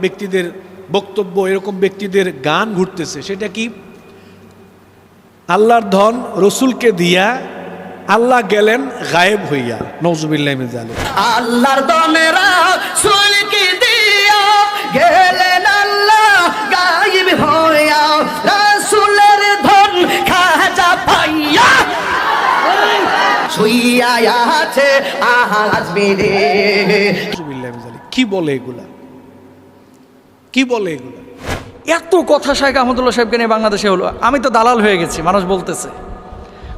ব্যক্তিদের বক্তব্য এরকম ব্যক্তিদের গান ঘুরতেছে সেটা কি? আল্লাহর ধন রসুলকে দিয়া আল্লাহ গেলেন গায়েব হইয়া। নজুবিল্লাহ আল্লাহর দনেরা সুলকি দিয়া গেলেন আল্লাহ গায়েব হইয়া। রাসূলের ধন খাজা পাইয়া শুইয়া আছে আহাজ মেরে কি বলে এগুলা? কি বলে এগুলা? এত কথা শাহেখ আহমদুল্লাহ সাহেবকে নিয়ে বাংলাদেশে হলো। আমি তো দালাল হয়ে গেছি, মানুষ বলতেছে।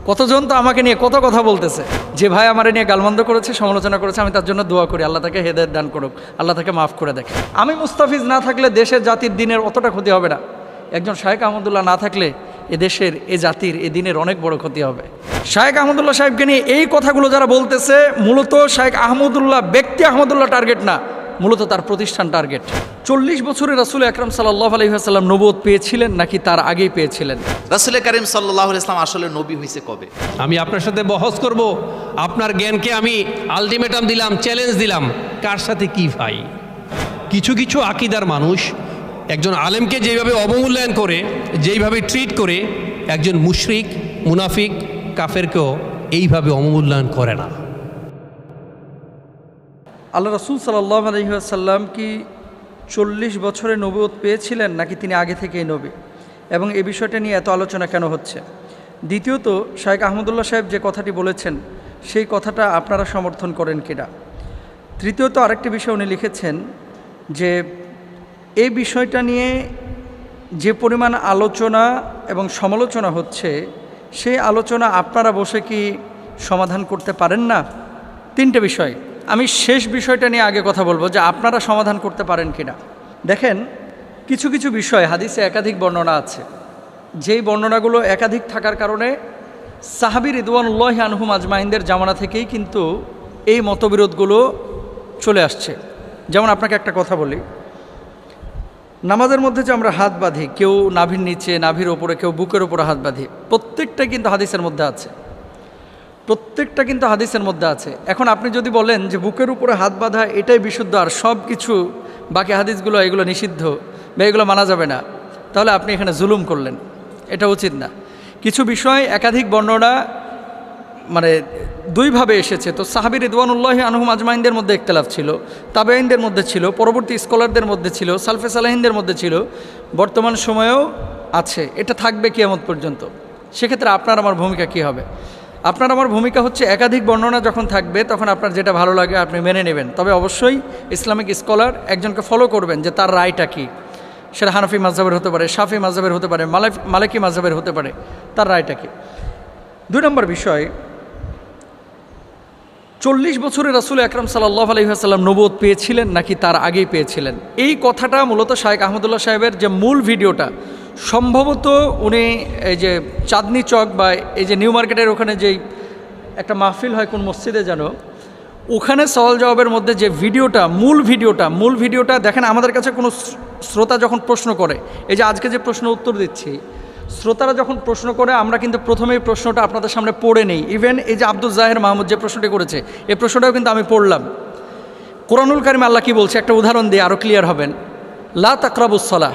কতজন তো আমাকে নিয়ে কত কথা বলতেছে। যে ভাই আমার নিয়ে গালমন্দ করেছে, সমালোচনা করেছে, আমি তার জন্য দোয়া করি, আল্লাহ তাকে হেদায়ত দান করুক, আল্লাহ তাকে মাফ করে দেখে। আমি মুস্তাফিজ না থাকলে দেশের জাতির দিনের অতটা ক্ষতি হবে না। একজন শাহেখ আহমদুল্লাহ না থাকলে এ দেশের, এ জাতির, এ দিনের অনেক বড় ক্ষতি হবে। শাহেখ আহমদুল্লাহ সাহেবকে নিয়ে এই কথাগুলো যারা বলতেছে, মূলত শাহেখ আহমদুল্লাহ ব্যক্তি আহমদুল্লাহ টার্গেট না, মূলত তার প্রতিষ্ঠান টার্গেট চল্লিশ বছরের রাসুল আকরাম সাল্লাহ আলহিহাসাল্লাম নবোধ পেয়েছিলেন নাকি তার আগেই পেয়েছিলেন? রাসুল করিম সাল্লাহ ইসলাম আসলে নবী হয়েছে কবে? আমি আপনার সাথে বহস করব আপনার জ্ঞানকে আমি আলটিমেটাম দিলাম চ্যালেঞ্জ দিলাম। কার সাথে কি ভাই? কিছু কিছু আকিদার মানুষ একজন আলেমকে যেভাবে অবমূল্যায়ন করে যেইভাবে ট্রিট করে একজন মুশরিক মুনাফিক কাফেরকেও এইভাবে অবমূল্যায়ন করে না। আল্লাহ রসুল সাল্লাহ আলহিহাসাল্লাম কি চল্লিশ বছরে নবুয়ত পেয়েছিলেন নাকি তিনি আগে থেকেই নবী? এবং এ বিষয়টা নিয়ে এত আলোচনা কেন হচ্ছে? দ্বিতীয়ত শাহেখ আহমদুল্লাহ সাহেব যে কথাটি বলেছেন, সেই কথাটা আপনারা সমর্থন করেন কিনা? তৃতীয়ত, আরেকটি বিষয় উনি লিখেছেন যে এই বিষয়টা নিয়ে যে পরিমাণ আলোচনা এবং সমালোচনা হচ্ছে, সেই আলোচনা আপনারা বসে কি সমাধান করতে পারেন না? তিনটে বিষয়। আমি শেষ বিষয়টা নিয়ে আগে কথা বলব যে আপনারা সমাধান করতে পারেন কি না দেখেন, কিছু কিছু বিষয় হাদিসে একাধিক বর্ণনা আছে। যেই বর্ণনাগুলো একাধিক থাকার কারণে সাহাবির রিদওয়ানুল্লাহ আনহুম আজমাইনদের জামানা থেকেই কিন্তু এই মতবিরোধগুলো চলে আসছে। যেমন আপনাকে একটা কথা বলি। নামাজের মধ্যে যে আমরা হাত বাঁধি, কেউ নাভির নিচে, নাভির ওপরে, কেউ বুকের ওপরে হাত বাঁধি প্রত্যেকটা কিন্তু হাদিসের মধ্যে আছে। প্রত্যেকটা কিন্তু হাদিসের মধ্যে আছে। এখন আপনি যদি বলেন যে বুকের উপরে হাত বাঁধা এটাই বিশুদ্ধ আর সব কিছু বাকি হাদিসগুলো এগুলো নিষিদ্ধ বা এগুলো মানা যাবে না, তাহলে আপনি এখানে জুলুম করলেন। এটা উচিত না। কিছু বিষয় একাধিক বর্ণনা মানে দুইভাবে এসেছে। তো সাহাবির রিদওয়ানুল্লাহ আনহুম আজমাইনদের মধ্যে ইখতলাফ ছিল তাবেইনদের মধ্যে ছিল, পরবর্তী স্কলারদের মধ্যে ছিল, সালফে সালাহিনদের মধ্যে ছিল, বর্তমান সময়েও আছে। এটা থাকবে কিয়ামত পর্যন্ত। সেক্ষেত্রে আপনার, আমার ভূমিকা কী হবে? আপনার আমার ভূমিকা হচ্ছে একাধিক বর্ণনা যখন থাকবে, তখন আপনার যেটা ভালো লাগে আপনি মেনে নেবেন। তবে অবশ্যই ইসলামিক স্কলার একজনকে ফলো করবেন যে তার রায়টা কী। সেটা হানফি মাঝহাবের হতে পারে, শাফি মাঝহাবের হতে পারে মালাই মালিকি মাঝহাবের হতে পারে, তার রায়টা কী? দুই নম্বর বিষয়, চল্লিশ বছরের রাসুল আকরাম সাল্লাহ আলহিহাসাল্লাম নবোধ পেয়েছিলেন নাকি তার আগেই পেয়েছিলেন? এই কথাটা মূলত শায়েক আহমদুল্লাহ সাহেবের যে মূল ভিডিওটা সম্ভবত উনি এই যে চাঁদনি চক বা এই যে নিউ মার্কেটের ওখানে যেই একটা মাহফিল হয় কোন মসজিদে যেন, ওখানে সওয়াল জবাবের মধ্যে যে ভিডিওটা, মূল ভিডিওটা মূল ভিডিওটা দেখেন আমাদের কাছে কোনো শ্রোতা যখন প্রশ্ন করে, এই যে আজকে যে প্রশ্ন উত্তর দিচ্ছি, শ্রোতারা যখন প্রশ্ন করে, আমরা কিন্তু প্রথমেই প্রশ্নটা আপনাদের সামনে পড়ে নেই। ইভেন এই যে আব্দুল জাহের মাহমুদ যে প্রশ্নটি করেছে এই প্রশ্নটাও কিন্তু আমি পড়লাম। কোরআনুল কারিম আল্লাহ কি বলছে? একটা উদাহরণ দিয়ে আরও ক্লিয়ার হবেন। লা তাকরাবুসলাহ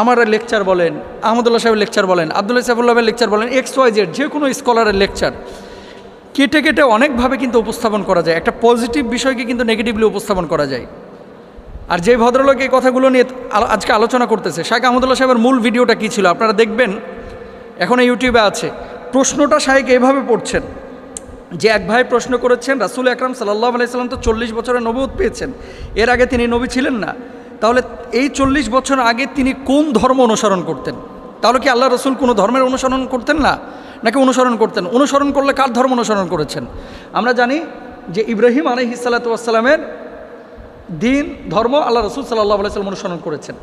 আমার লেকচার বলেন, আহমদুল্লাহ সাহেবের লেকচার বলেন, আবদুল্লাহ সাহেবুল্লাহের লেকচার বলেন এক্স ওয়াই জেড যে কোনো স্কলারের লেকচার কেটে কেটে অনেকভাবে কিন্তু উপস্থাপন করা যায়। একটা পজিটিভ বিষয়কে কিন্তু নেগেটিভলি উপস্থাপন করা যায়। আর যে ভদ্রলোক এই কথাগুলো নিয়ে আজকে আলোচনা করতেছে শাহেখ আহমদুল্লাহ সাহেবের মূল ভিডিওটা কী ছিল? আপনারা দেখবেন, এখন ইউটিউবে আছে। প্রশ্নটা শাহেক এভাবে পড়ছেন, যে এক ভাই প্রশ্ন করেছেন, রাসুল আকরাম সাল্লাহ আলাইসাল্লাম তো চল্লিশ বছরের নবুত পেয়েছেন। এর আগে তিনি নবী ছিলেন না। তাহলে এই চল্লিশ বছর আগে তিনি কোন ধর্ম অনুসরণ করতেন? তাহলে কি আল্লাহ রসুল কোনো ধর্মের অনুসরণ করতেন না? নাকি অনুসরণ করতেন? অনুসরণ করলে কার ধর্ম অনুসরণ করেছেন? আমরা জানি যে ইব্রাহিম আলহি সাল্লাতামের দিন, ধর্ম আল্লাহ রসুল সাল্লাহ আলাইসাল্লাম অনুসরণ করেছেন।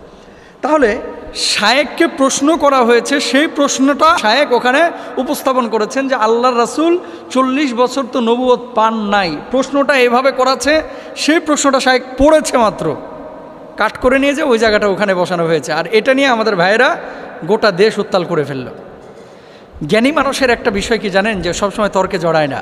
তাহলে শায়েককে প্রশ্ন করা হয়েছে, সেই প্রশ্নটা শায়েক ওখানে উপস্থাপন করেছেন যে আল্লাহর রাসূল চল্লিশ বছর তো নবুয়ত পান নাই। প্রশ্নটা এভাবে করাছে, সেই প্রশ্নটা শায়েক পড়েছে মাত্র। কাট করে নিয়ে যে ওই জায়গাটা ওখানে বসানো হয়েছে। আর এটা নিয়ে আমাদের ভাইয়েরা গোটা দেশ উত্তাল করে ফেলল। জ্ঞানী মানুষের একটা বিষয় কি জানেন? যে সবসময় তর্কে জড়ায় না।